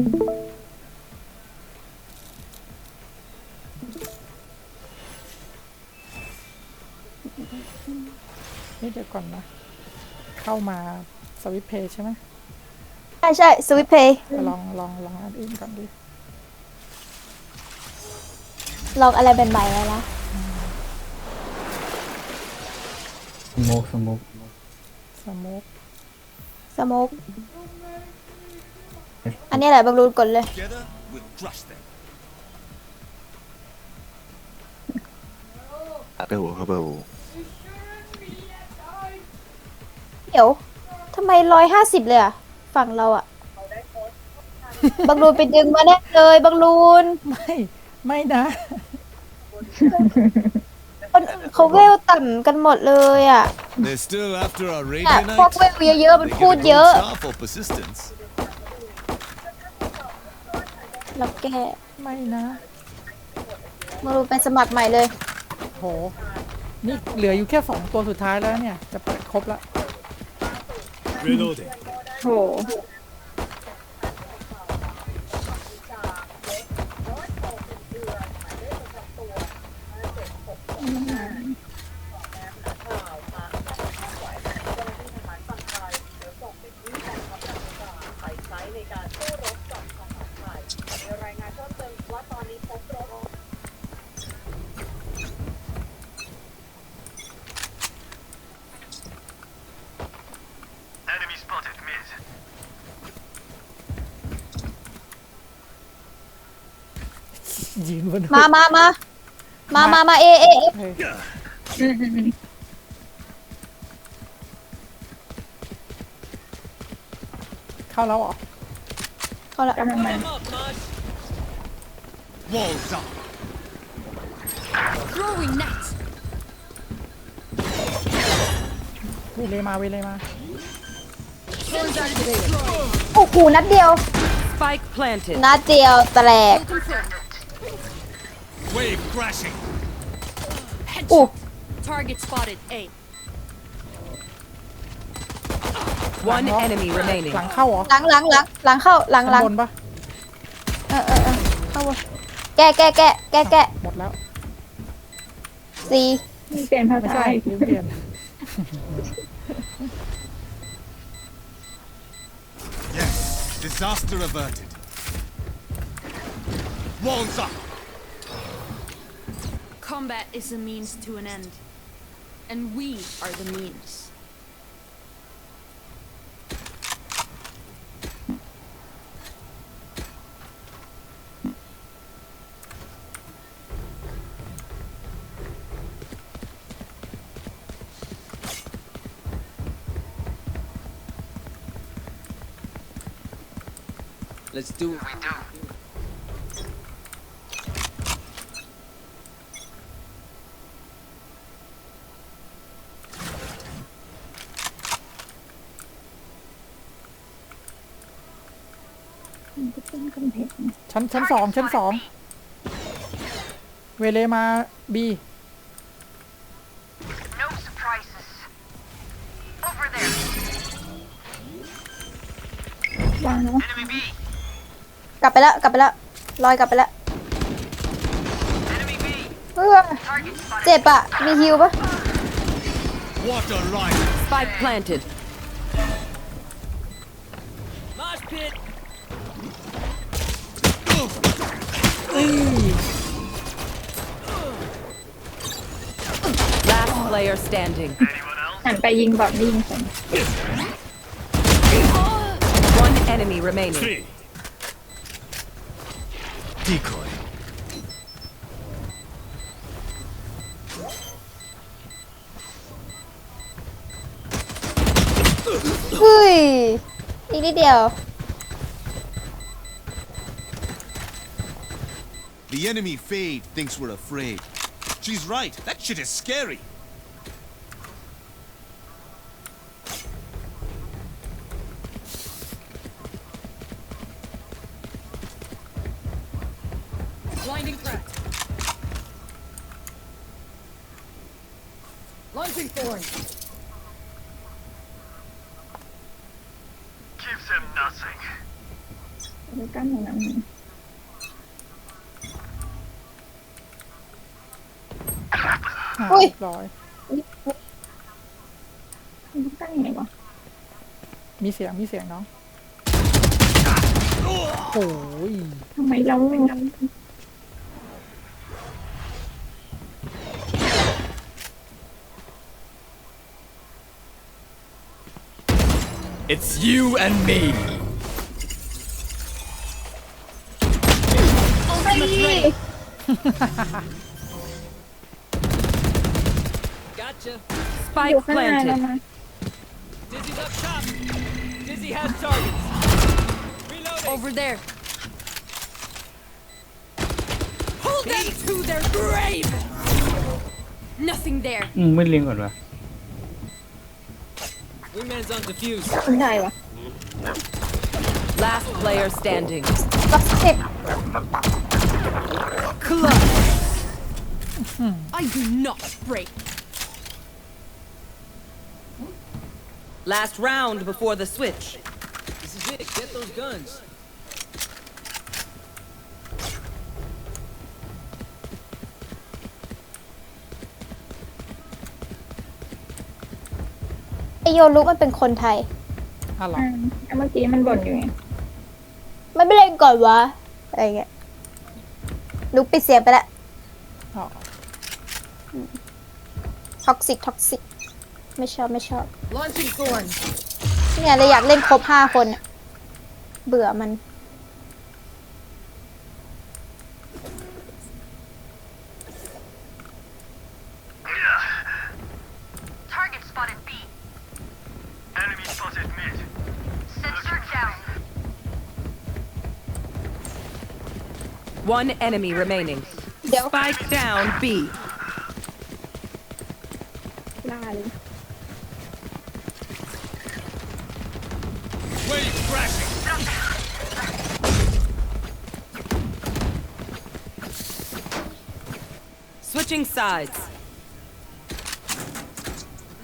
นี่เดี๋ยวก่อนนะ เข้ามาสวิตเพย์ใช่ไหมใช่ใช่สวิตเพย์ลองลองลองอันอื่นก่อนดิ ลองอะไรเป็นใหม่แล้วนะสโมกสโมกสมุกสโมก อันนี้แหละบางรูนกดเลย Together, we'll crush them. เบลครับเบลเดี๋ยวทำไมร้อยห้าสิบเลยอะฝั่งเราอะบางรูนไปดึงมาแน่เลยบางรูนไม่ไม่นะคนอื่นเขาเวลต่ำกันหมดเลยอะ They're still after our raid เนี่ย tonight. พวกเวลเยอะๆมัน They พูด get a เยอะ gold star for persistence. เราแก้ไม่นะบางรูนไปสมัครใหม่เลย โห นี่เหลืออยู่แค่สองตัวสุดท้ายแล้วเนี่ย จะเปิดครบละ Reloading. โห ยืนบนมามามามามามาเอเอเอเฮ้ยเข้าแล้วเหรอเขาละ Walls up. Throwing net. เวเลยมาเวเลยมาโอ้โหนัดเดียว Spike planted. นัดเดียวแตก Wave crashing. อู้ Target spotted. A. One enemy remaining. หลังเข้าเหรอหลังหลังหลังหลังเข้าหลังหลัข้างงบนปะเออเออเออเข้าบนแก้แก้แก้แก้แก้หมดแล้วซีไม่ใช่ลืมเปลี่ยน Yes. Disaster averted. Walls up. Combat is a means to an end. And we are the means. Let's do what we do. ชั้นชั้นสองชั้นสองเวเลมาบี No surprises. Over there. Enemy B. กลับไปแล้วกลับไปแล้วลอยกลับไปแล้ว Enemy B. เออ Target spotted. เจ็บอะมีฮิวปะ What a ride. Spike planted. Mosh pit. Last player standing. หันไปยิงบอดไม่ยิงคน One enemy remaining. Three. Decoy. เฮ้ยอี The enemy Fade thinks we're afraid. She's right. That shit is scary. Blinding crack. Launching thorn. Gives him nothing. เรียบร้อยดูกั้นยังไงวะมีเสียงมีเสียงน้องโอ้ยทำไมเรา It's you and me. Spike ข้างหน้าเรา planted. มา Dizzy's up top. Dizzy has targets. Reloading. Over there. Pull them to their grave. Nothing there. อืมไม่เลี้ยงก่อนวะ Wingman's on defuse. คุณได้วะ Last player standing. ก็สิบ Clutch. I do not break. Last round before the switch. This is it. Get those guns. ไอโยลุกมันเป็นคนไทยอะเหรออืมแล้วเมื่อกี้มันบ่นอยู่ไงมันไม่เล่นก่อนวะ อะไรเงี้ยลุกปิดเสียงไปแล้วอ๋อ ท็อกซิก ท็อกซิก ไม่ชอบไม่ชอบ Launching thorn. เนี่ยเลยอยากเล่นครบห้าคนอะเบื่อมัน Target spotted B. Enemy spotted mid. Sensor down. One enemy remaining. เดี๋ยว Spike down B. ล่าเลย Switching sides.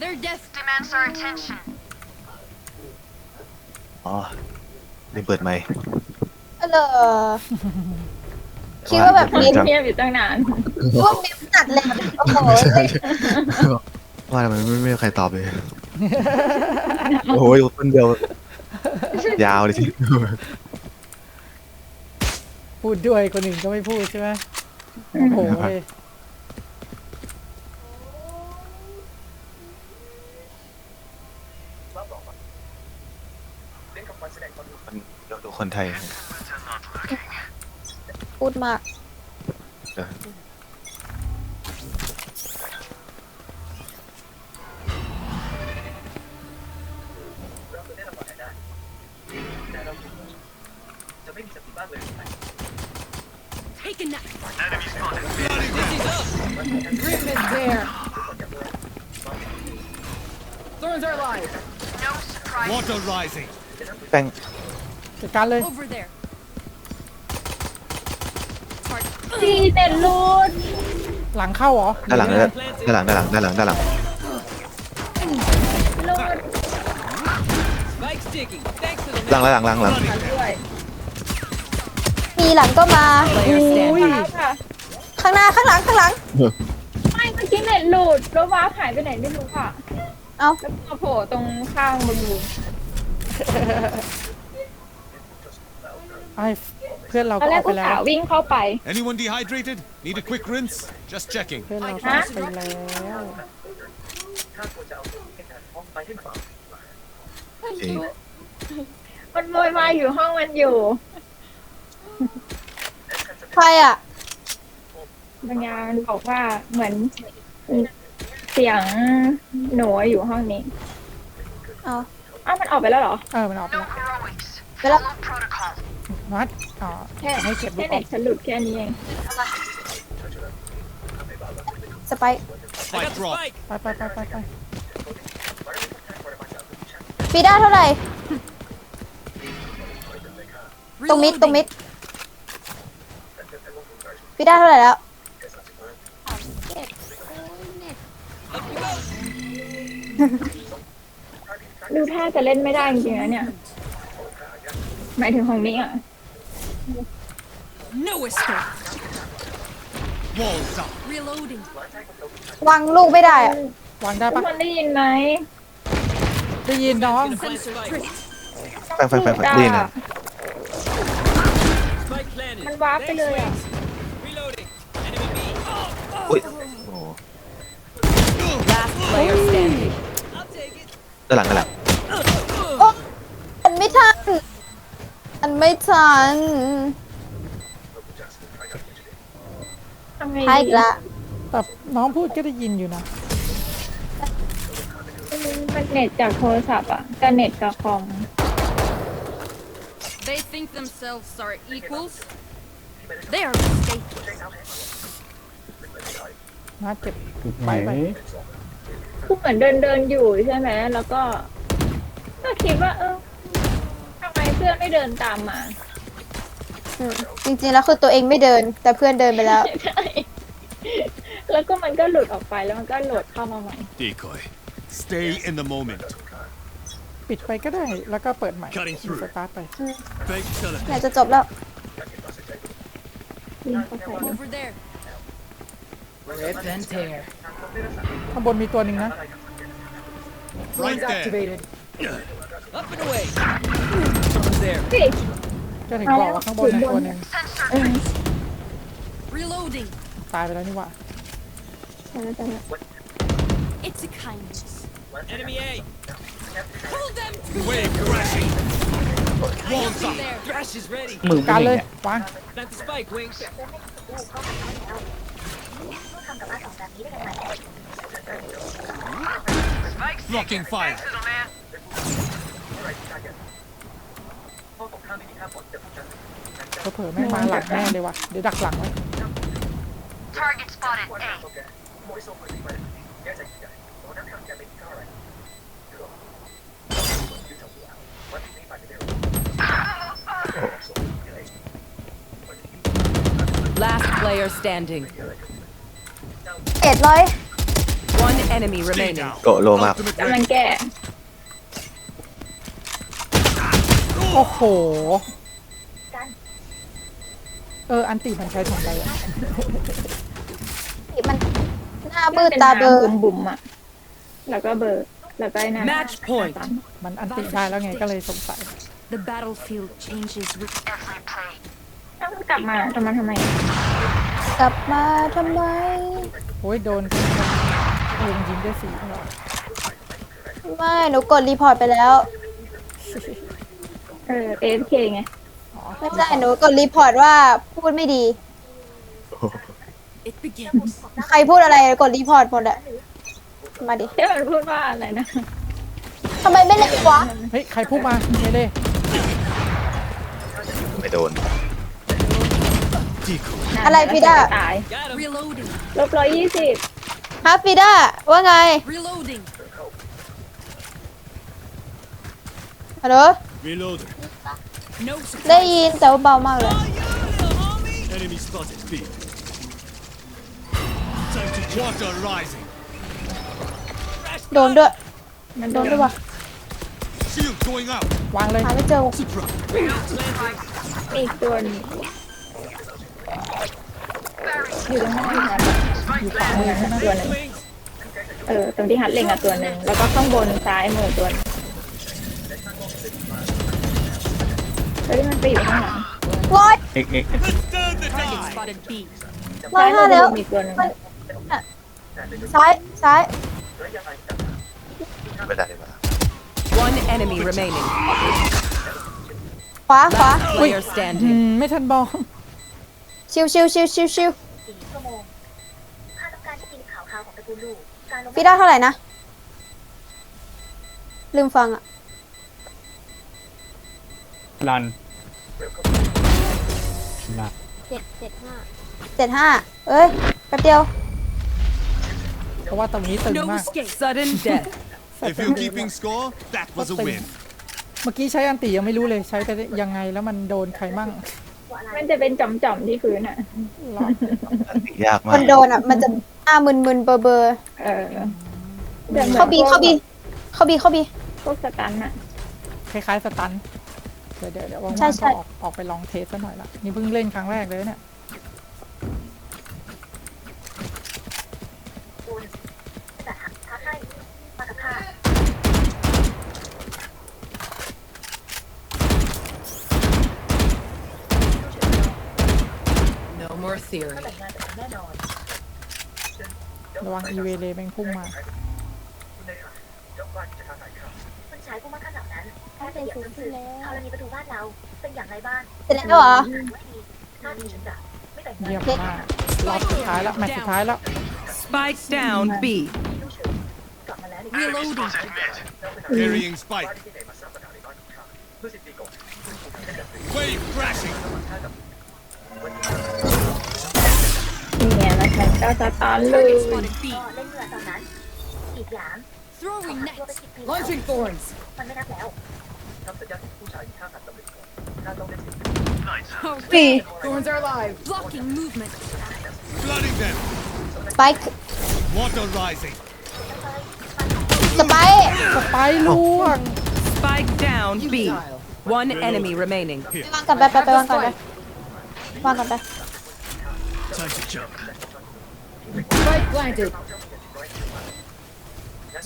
Their death Demands our attention. อ๋อลืมเปิดไมค์เออคิดว่าแบบเน้นเงียบอยู่ตั้งนาน พวกเน้นหนัดเลยอะโอ้โหว่าทำไมไม่ไม่มีใครตอบเลย โอ้ยคนเดียวยาวเลยทีพูดด้วยคนอื่นก็ไม่พูดใช่ไหมโอ้โหเว้ย มันยกดู คนไทย พูดมากเออ take a nap. Dizzy's up. there. Thorns are alive. No surprise. Water rising. แป้ง จัดการเลย Over there. ซีเน็ตรูดหลังเข้าเหรอด้านหลังด้านหลังด้านหลังด้านหลังด้านหลังรูด Spike sticking. Thanks to the หลังหลังหลังหลังด้วยมีหลังก็มา Player standing. ว้าวค่ะข้างหน้าข้างหลังข้างหลัง ไม่เมื่อกี้เน็ตหลุดแล้วว้าร์ปหายไปไหนไม่รู้ค่ะ เอาแล้วมาโผล่ตรงข้างบนรู ไอ้เพื่อนเราตอก็นแรอกอกกูไปแล้สาวววิ่งเข้าไป Anyone dehydrated? Need a quick rinse? Just checking. เพื่อนเราก็ออกไปแล้วจริง มันโวยวายอยู่ห้องมันอยู่ใครอะ บางอย่างมันบอกว่าเหมือนเสียงหนูอยู่ห้องนี้เอา อ้าวมันออกไปแล้วเหรอ เออมันออกไป No แล้ว heroics. Pero- Follow protocol. นัดอ๋อแค่ให้เก็บลูแค่กอเน็อตกฉันหลุดแค่นี้เองสไปค์ I got the drop. spike. ไปไปไปไปไปฟีด้าเท่าไหร่ ตรงมิดตรงมิดฟีด้าเท่าไหร่แล้ว ดูท่าจะเล่นไม่ได้จริงๆนะเนี่ย หมายถึงของมิกอะ No escape. Walls up. Reloading. วางลูกไม่ได้อะวางได้ทุกปะคนได้ยินไหมได้ยินน้อง Sensor tripped. แฟงแฟงแฟงแฟงดีนะ Spike planted. มันวาร์ปไปเลยอะ Reloading. Enemy B. อุ้ยโอ้ Last player standing. I'll take it. ด้านหลังด้านหลัง อันไม่ทัน อัน ไม่ทันทำไงให้ดีอีกละแต่น้องพูดก็ได้ยินอยู่นะ มันเน็ตจากโทรศัพท์อะกับเน็ตกับคอม They think themselves are equals. They are mistaken. นะเจ็บ จุดไหนไป คือเหมือนเดินเดินๆอยู่ใช่ไหม แล้วก็ ก็คิดว่า เออทำไมเพื่ อนไม่เดินตามมาอืมจริงๆแล้วคือตัวเองไม่เดิน แต่เพื่อนเดินไปแล้ว ใช่แล้วก็มันก็หลุดออกไปแล้วมันก็โหลดเข้ามาใหม่ Decoy. Stay in the moment. ปิดไปก็ได้ แล้วก็เปิดใหม่ Cutting through. สตาร์ทไป Fake teleport. เนี่ยจะจบแล้ว Over there. Rip and tear. ข้างบนมีตัวหนึ่งนะ Right there. Activated. Up and away. Someone's there. เฮ้ยก็ถึงบอกว่าข้างบนมีตัวหนึ่ง Reloading. ตายไปแล้วนี่หว่า It's a kindness. Enemy A. Pull them to Wave crashing. Walls up. there. Thrash is ready. มือการไม่เลเห็ยนเนี่ยวาง Plant the spike, Wings. Blocking fire. เผลอๆแม่งมาหลังแม่เลยว่ะเดี๋ยวดักหลังไว้ Target spotted A. ๆ Last player standing. เอ็ดร้อย One enemy Stay remaining. down. โกะโลมาก Ultimate กำลัง ready. แก้ โอ้โห เออ อันติมันใช้ทำอะไรอะมันหน้ามืดตาเบลอบุ๋มบุ๋มๆอะ แล้วก็เบอร์แล้วก็ไอ้นั่น Match point. มันอันติได้แล้วไงก็เลยสงสัย The battlefield changes with Every play. เอ้ากลับมาทำมาทำไมกลับมาทำไม โอ้ยโดนเองยิงได้สี่เหรอไม่ หนูกดรีพอร์ตไปแล้ว เออ AFK ไง ไม่ใช่หนูกดรีพอร์ตว่าพูดไม่ดี it begins. ใครพูดอะไรกดรีพอร์ตหมดอะมาดิที่มันพูดว่าอะไรนะ ทำไมไม่เล่นวะเฮ้ย ใครพุ่งมาเมเล่ไม่โดน Decoy. อะไรพี่ด้าตาย Got him. Reloading. ลบร้อยยี่สิบฮาฟิด้าว่าไง Reloading. ฮัลโหล Reloader. No ได้ surprise. ยินแต่ว่าเบามากเลย Enemy spotted B. Time to water rising. โดนด้วยมันโดโดนนด้วยวะ Shield going out. วางเลย หาไม่เจอ Supra. อีกตัวหนึงอยู่ตรงหน้าที่หัดอยู่ขวามือนะตัวหนึ่ง Wings. เออตรงที่หัดเล็งอะตัวหนึ่งแล้วก็ข้างบนซ้ายมือตัวหนึง เฮ้ยมันไปอยู่ข้างหลังร้อยเอ็กเอ็ก Let's turn the Target tide. spotted B. ร้อยห้ามืแล้ว มีตัวหนึ่งซ้ายซ้ายไม่ได้ดีกว่า One enemy remaining. ขวาขวา Player อื standing. มไม่ทันบอกชิวชิวชิวชิวชิวพี่ได้เท่าไหร่นะ ลืมฟังอะ รันนะเจ็ดเจ็ดห้าเจ็ดห้าเอ้ยแป๊บเดียว เพราะว่าตรงนี้ตึง No มาก escape. Sudden death. If you're keeping score, that was a win. เมื่อกี้ใช้อันติยังไม่รู้เลยใช้ไปได้ยังไงแล้วมันโดนใครมั่งมันจะเป็นจ่อมๆที่พื้นอะหรอยากมาคคนนโดโดนนอะ มันจะหน้ามึนมึนๆเบอร์เบอร์เออแต่หมือนเข้าบีเข้าบีเข้าบีเข้าบี พวกสตันอะคล้ายๆสตัน เดี๋ยวเดี๋ยวเดี๋ยวว่างใช่ๆใช่ ก็ออกออกไปลองเทสซะหน่อยละนี่เพิ่งเล่นครั้งแรกเลยเนี่ย No more theory. ระวังอีเวเลแม่งพุ่งมา มันใช้ผู้มั่งคั่งเหล่านั้นแค่จะเหยียบหนังสือธรณีประตูบ้านเรา เป็นอย่างไรบ้างเสร็จแล้วเหรอไม่ดีหน้าที่ฉันจะไม่แต่งงานเยี่ยมมากรอบสุดท้ายแล้วแมตช์สุดท้ายแล้ว Spike down B. กลับมาแล้ว Reloading. Carrying spike. Wave crashing. เนี่ยแล้วฉันก็สตาร์ทเลย Target spotted B. ก็เล่นเรือตอนนั้นอีกอย่าง Throwing ตัวไป net. สิบปี Launching thorns. มันไม่นับแล้วสี่ Thorns are alive. Blocking movement. Flooding them. สไปค์ Water rising. สไปค์สไปร์ล่วง Spike down B. One enemy remaining. วางกันไปไปไปวางกันไปวางกันไป Time to jump. Spike planted.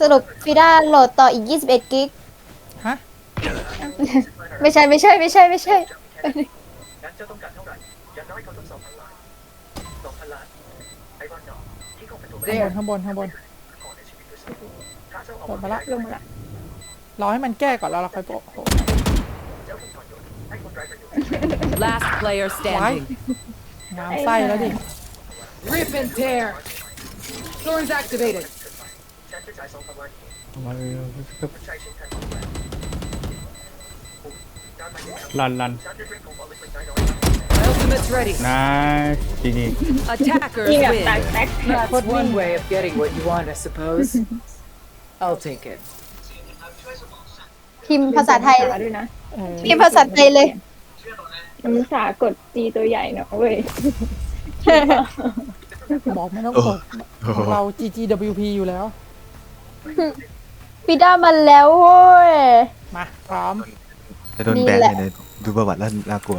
สรุปฟิด้าโหลดต่ออีก 21 กิก ฮะ ไม่ใช่ไม่ใช่ไม่ใช่ไม่ใช่ข้างบนข้างบนข้างบนหมดมาละลงมาละรอให้มันแก้ก่อนแล้วเราค่อยโปะโอ้โห Last player standing. งามไส้แล้วดิ Rip and tear. Thorns activated. มาเร็วลันลัน My ultimate's ready. นายจีนี Attackers นี่แบบตัก win. แท็กแท็ก That's one way of getting what you want, I suppose. I'll take it. พิมพ์ภาษาไทยด้วยนะเออพิมพ์ภาษาไทยเลยมันภาษากดจีตัวใหญ่เนาะเว้ยบอกไม่ต้องโอ้กดของเรา GGWP อยู่แล้ว ฟิด้ามาแล้วเว้ย มาพร้อม จะโดนแบนนี่แหละเลยเนี่ยดูประวัติแล้วน่ากลัว